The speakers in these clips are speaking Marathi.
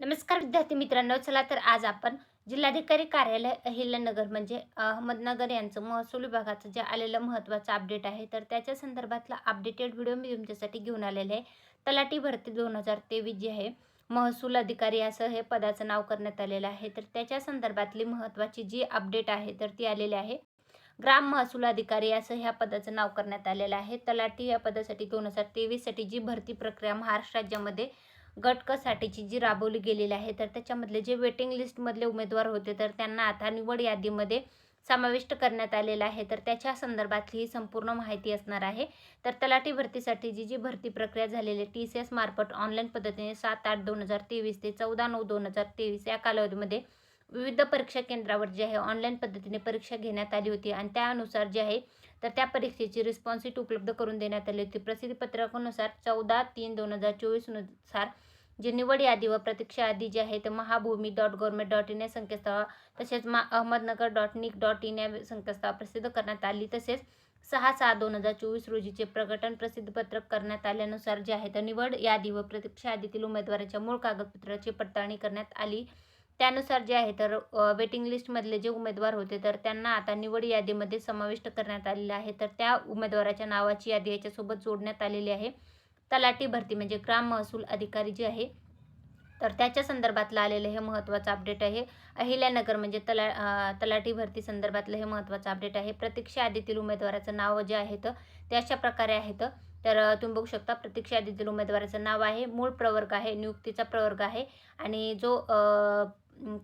नमस्कार विद्यार्थी मित्रांनो चला तर आज आपण जिल्हाधिकारी कार्यालय अहिल्यानगर म्हणजे अहमदनगर यांचं महसूल विभागाचं जे आलेलं महत्त्वाचं अपडेट आहे तर त्याच्या संदर्भातला अपडेटेड व्हिडिओ मी तुमच्यासाठी घेऊन आलेले आहे. तलाठी भरती दोन हजार तेवीस जी आहे महसूल अधिकारी असं हे पदाचं नाव करण्यात आलेलं आहे. तर त्याच्या संदर्भातली महत्त्वाची जी अपडेट आहे तर ती आलेली आहे. ग्राम महसूल अधिकारी असं ह्या पदाचं नाव करण्यात आलेलं आहे. तलाठी या पदासाठी दोन हजार तेवीससाठी जी भरती प्रक्रिया महाराष्ट्र राज्यामध्ये गटकसाठीची जी राबवली गेलेली आहे तर त्याच्यामधले जे वेटिंग लिस्टमधले उमेदवार होते तर त्यांना आता निवड यादीमध्ये समाविष्ट करण्यात आलेला आहे. तर त्याच्या संदर्भातली ही संपूर्ण माहिती असणार आहे. तर तलाठी भरतीसाठी जी जी भरती प्रक्रिया झालेली आहे टी सी एस मार्फत ऑनलाईन पद्धतीने सात आठ दोन हजार तेवीस ते चौदा नऊ दोन हजार तेवीस या कालावधीमध्ये विविध परीक्षा केंद्रावर जे आहे ऑनलाईन पद्धतीने परीक्षा घेण्यात आली होती आणि त्यानुसार जे आहे तर त्या परीक्षेची रिस्पॉन्सिट उपलब्ध करून देण्यात आली होती. प्रसिद्धीपत्रकानुसार चौदा तीन दोन हजार चोवीसनुसार जे निवड यादी व प्रतीक्षा यादी जी आहे ते Mahabhumi dot government dot in या संकेतस्थळ तसेच मा Ahmednagar dot nic dot in या संकेतस्थळ प्रसिद्ध करण्यात आली. तसेच सहा सहा दोन हजार चोवीस रोजीचे प्रकटन प्रसिद्धपत्रक करण्यात आल्यानुसार जे आहे तर निवड यादी व प्रतीक्षा यादीतील उमेदवाराच्या मूळ कागदपत्राची पडताळणी करण्यात आली. त्यानुसार जे आहे तर वेटिंग लिस्टमधले जे उमेदवार होते तर त्यांना आता निवड यादीमध्ये समाविष्ट करण्यात आलेलं आहे. तर त्या उमेदवाराच्या नावाची यादी याच्यासोबत जोडण्यात आलेली आहे. तलाठी भरती म्हणजे ग्राम महसूल अधिकारी जे आहे तर त्याच्या संदर्भातलं आलेलं हे महत्त्वाचं अपडेट आहे. अहिल्यानगर म्हणजे तला तलाठी भरती संदर्भातलं हे महत्त्वाचं अपडेट आहे. प्रतीक्षा यादीतील उमेदवाराचं नाव जे आहे ते अशा प्रकारे आहेत तर तुम्ही बघू शकता प्रतीक्षा यादीतील उमेदवाराचं नाव आहे. मूळ प्रवर्ग आहे नियुक्तीचा प्रवर्ग आहे. आणि जो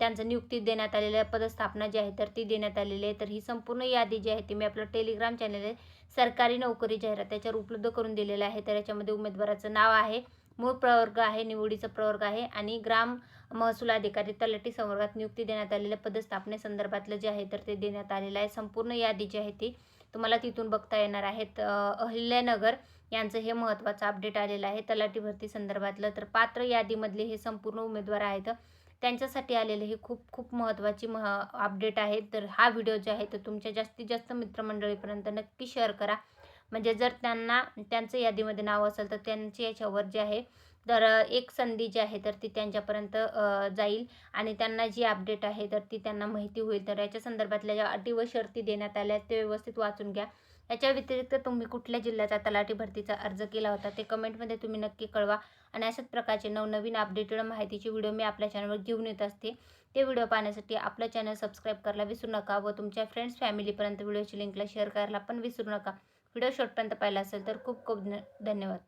त्यांचं नियुक्ती देण्यात आलेल्या पदस्थापना जी आहे तर ती देण्यात आलेली आहे. तर ही संपूर्ण यादी जी आहे ती मी आपलं टेलिग्राम चॅनल आहे सरकारी नोकरी जाहिरात त्याच्यावर उपलब्ध करून दिलेलं आहे. तर याच्यामध्ये उमेदवाराचं नाव आहे मूळ प्रवर्ग आहे निवडीचं प्रवर्ग आहे आणि ग्राम महसूल अधिकारी तलाठी संवर्गात नियुक्ती देण्यात आलेल्या पदस्थापनेसंदर्भातलं जे आहे तर ते देण्यात आलेलं आहे. संपूर्ण यादी जी आहे ती तुम्हाला तिथून बघता येणार आहेत अहिल्यानगर यांचं हे महत्त्वाचं अपडेट आलेलं आहे. तलाठी भरती संदर्भातलं तर पात्र यादीमधले हे संपूर्ण उमेदवार आहेत. त्यांच्यासाठी आलेले हे खूप खूप महत्त्वाची मह अपडेट आहे. तर हा व्हिडिओ जो आहे तो तुमच्या जास्तीत जास्त मित्रमंडळीपर्यंत नक्की शेअर करा. म्हणजे जर त्यांना त्यांचं यादीमध्ये नाव असेल तर त्यांची याच्यावर जे आहे तर एक संधी जी आहे तर ती त्यांच्यापर्यंत जाईल. आणि त्यांना जी अपडेट आहे तर ती त्यांना माहिती होईल. तर याच्या संदर्भातल्या ज्या अटी व शर्ती देण्यात आल्या ते व्यवस्थित वाचून घ्या. याच्या व्यतिरिक्त तुम्ही कुठल्या जिल्ह्याचा तलाठी भरतीचा अर्ज केला होता ते कमेंटमध्ये तुम्ही नक्की कळवा. आणि अशाच प्रकारचे नवनवीन अपडेटेड माहितीचे व्हिडिओ मी आपल्या चॅनलवर घेऊन येत असते. ते व्हिडिओ पाहण्यासाठी आपलं चॅनल सबस्क्राईब करायला विसरू नका व तुमच्या फ्रेंड्स फॅमिलीपर्यंत व्हिडिओची लिंकला शेअर करायला पण विसरू नका. व्हिडिओ शॉर्टपर्यंत पाहिला असेल तर खूप खूप धन्यवाद.